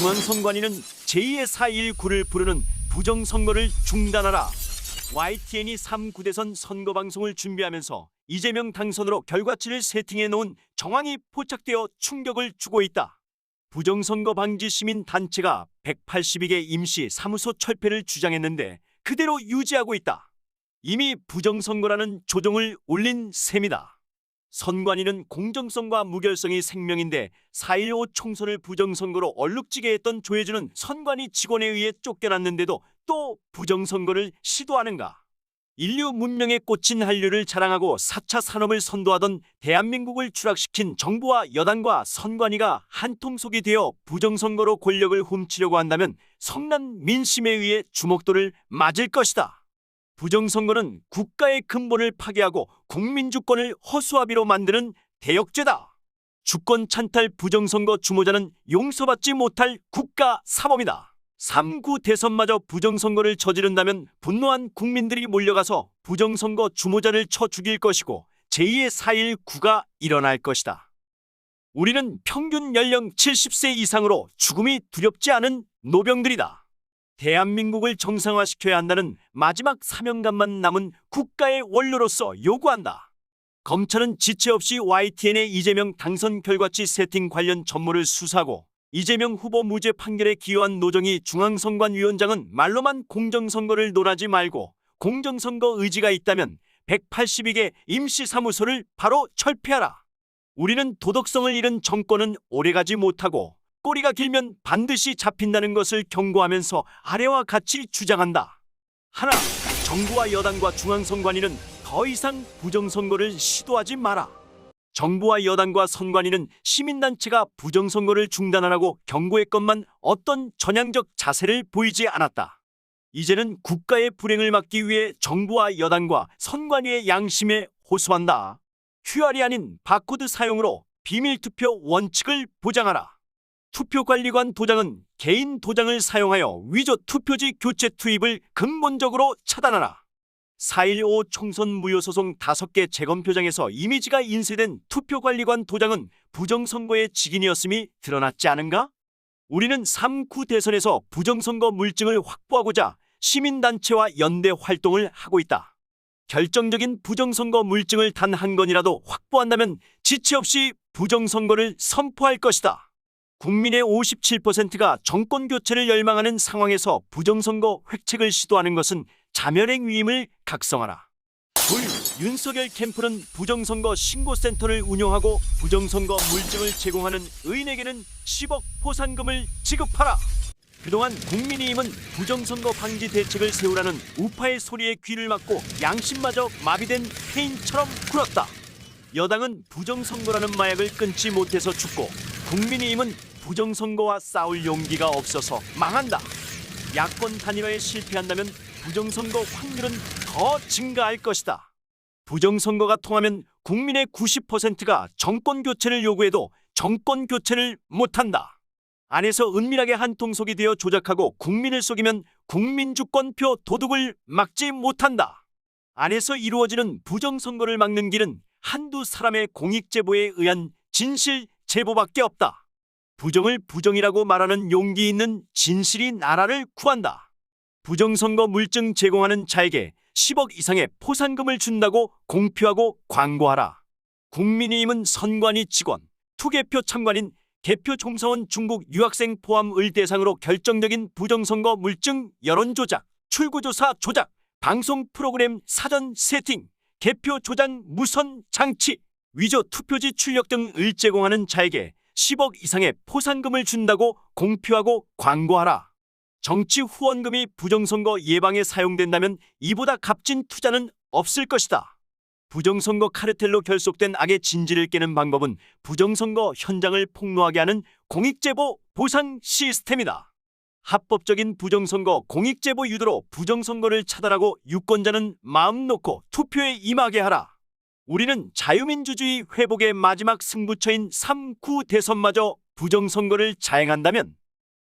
중앙선관위는 제2의 4.19를 부르는 부정선거를 중단하라. YTN이 3구대선 선거 방송을 준비하면서 이재명 당선으로 결과치를 세팅해 놓은 정황이 포착되어 충격을 주고 있다. 부정선거 방지 시민 단체가 182개 임시 사무소 철폐를 주장했는데 그대로 유지하고 있다. 이미 부정선거라는 조정을 올린 셈이다. 선관위는 공정성과 무결성이 생명인데 4.15 총선을 부정선거로 얼룩지게 했던 조혜주는 선관위 직원에 의해 쫓겨났는데도 또 부정선거를 시도하는가? 인류 문명에 꽂힌 한류를 자랑하고 4차 산업을 선도하던 대한민국을 추락시킨 정부와 여당과 선관위가 한통속이 되어 부정선거로 권력을 훔치려고 한다면 성난 민심에 의해 주목도를 맞을 것이다. 부정선거는 국가의 근본을 파괴하고 국민 주권을 허수아비로 만드는 대역죄다. 주권 찬탈 부정선거 주모자는 용서받지 못할 국가 사범이다. 3구 대선마저 부정선거를 저지른다면 분노한 국민들이 몰려가서 부정선거 주모자를 쳐 죽일 것이고 제2의 4.19가 일어날 것이다. 우리는 평균 연령 70세 이상으로 죽음이 두렵지 않은 노병들이다. 대한민국을 정상화시켜야 한다는 마지막 사명감만 남은 국가의 원로로서 요구한다. 검찰은 지체 없이 YTN의 이재명 당선 결과치 세팅 관련 전모를 수사하고 이재명 후보 무죄 판결에 기여한 노정희 중앙선관위원장은 말로만 공정선거를 논하지 말고 공정선거 의지가 있다면 182개 임시사무소를 바로 철폐하라. 우리는 도덕성을 잃은 정권은 오래가지 못하고 꼬리가 길면 반드시 잡힌다는 것을 경고하면서 아래와 같이 주장한다. 하나, 정부와 여당과 중앙선관위는 더 이상 부정선거를 시도하지 마라. 정부와 여당과 선관위는 시민단체가 부정선거를 중단하라고 경고했건만 어떤 전향적 자세를 보이지 않았다. 이제는 국가의 불행을 막기 위해 정부와 여당과 선관위의 양심에 호소한다. QR이 아닌 바코드 사용으로 비밀투표 원칙을 보장하라. 투표관리관 도장은 개인 도장을 사용하여 위조 투표지 교체 투입을 근본적으로 차단하라. 4.15 총선 무효소송 5개 재검표장에서 이미지가 인쇄된 투표관리관 도장은 부정선거의 직인이었음이 드러났지 않은가? 우리는 3구 대선에서 부정선거 물증을 확보하고자 시민단체와 연대 활동을 하고 있다. 결정적인 부정선거 물증을 단 한 건이라도 확보한다면 지체 없이 부정선거를 선포할 것이다. 국민의 57%가 정권 교체를 열망하는 상황에서 부정선거 획책을 시도하는 것은 자멸행 위임을 각성하라. 둘, 윤석열 캠프는 부정선거 신고센터를 운영하고 부정선거 물증을 제공하는 의인에게는 10억 포상금을 지급하라. 그동안 국민의힘은 부정선거 방지 대책을 세우라는 우파의 소리에 귀를 막고 양심마저 마비된 폐인처럼 굴었다. 여당은 부정선거라는 마약을 끊지 못해서 죽고 국민의힘은 부정선거와 싸울 용기가 없어서 망한다. 야권 단일화에 실패한다면 부정선거 확률은 더 증가할 것이다. 부정선거가 통하면 국민의 90%가 정권 교체를 요구해도 정권 교체를 못한다. 안에서 은밀하게 한통속이 되어 조작하고 국민을 속이면 국민주권표 도둑을 막지 못한다. 안에서 이루어지는 부정선거를 막는 길은 한두 사람의 공익제보에 의한 진실 제보밖에 없다. 부정을 부정이라고 말하는 용기 있는 진실이 나라를 구한다. 부정선거 물증 제공하는 자에게 10억 이상의 포상금을 준다고 공표하고 광고하라. 국민의힘은 선관위 직원, 투개표 참관인, 개표 종사원 중국 유학생 포함을 대상으로 결정적인 부정선거 물증 여론조작, 출구조사 조작, 방송 프로그램 사전 세팅, 개표 조장 무선 장치, 위조 투표지 출력 등을 제공하는 자에게 10억 이상의 포상금을 준다고 공표하고 광고하라. 정치 후원금이 부정선거 예방에 사용된다면 이보다 값진 투자는 없을 것이다. 부정선거 카르텔로 결속된 악의 진지를 깨는 방법은 부정선거 현장을 폭로하게 하는 공익제보 보상 시스템이다. 합법적인 부정선거 공익제보 유도로 부정선거를 차단하고 유권자는 마음 놓고 투표에 임하게 하라. 우리는 자유민주주의 회복의 마지막 승부처인 3구 대선마저 부정선거를 자행한다면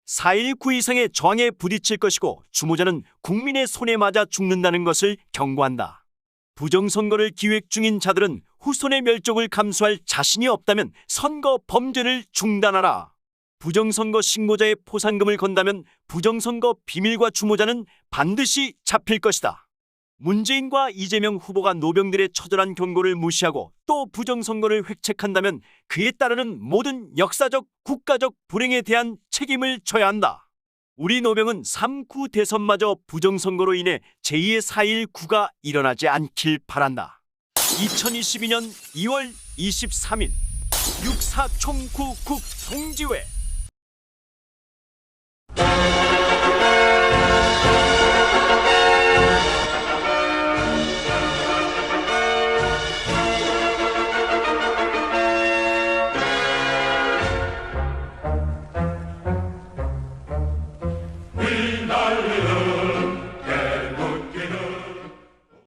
4.19 이상의 저항에 부딪힐 것이고 주모자는 국민의 손에 맞아 죽는다는 것을 경고한다. 부정선거를 기획 중인 자들은 후손의 멸족을 감수할 자신이 없다면 선거 범죄를 중단하라. 부정선거 신고자의 포상금을 건다면 부정선거 비밀과 주모자는 반드시 잡힐 것이다. 문재인과 이재명 후보가 노병들의 처절한 경고를 무시하고 또 부정선거를 획책한다면 그에 따르는 모든 역사적, 국가적 불행에 대한 책임을 져야 한다. 우리 노병은 3구 대선마저 부정선거로 인해 제2의 4.19가 일어나지 않길 바란다. 2022년 2월 23일 6.4 총구국 동지회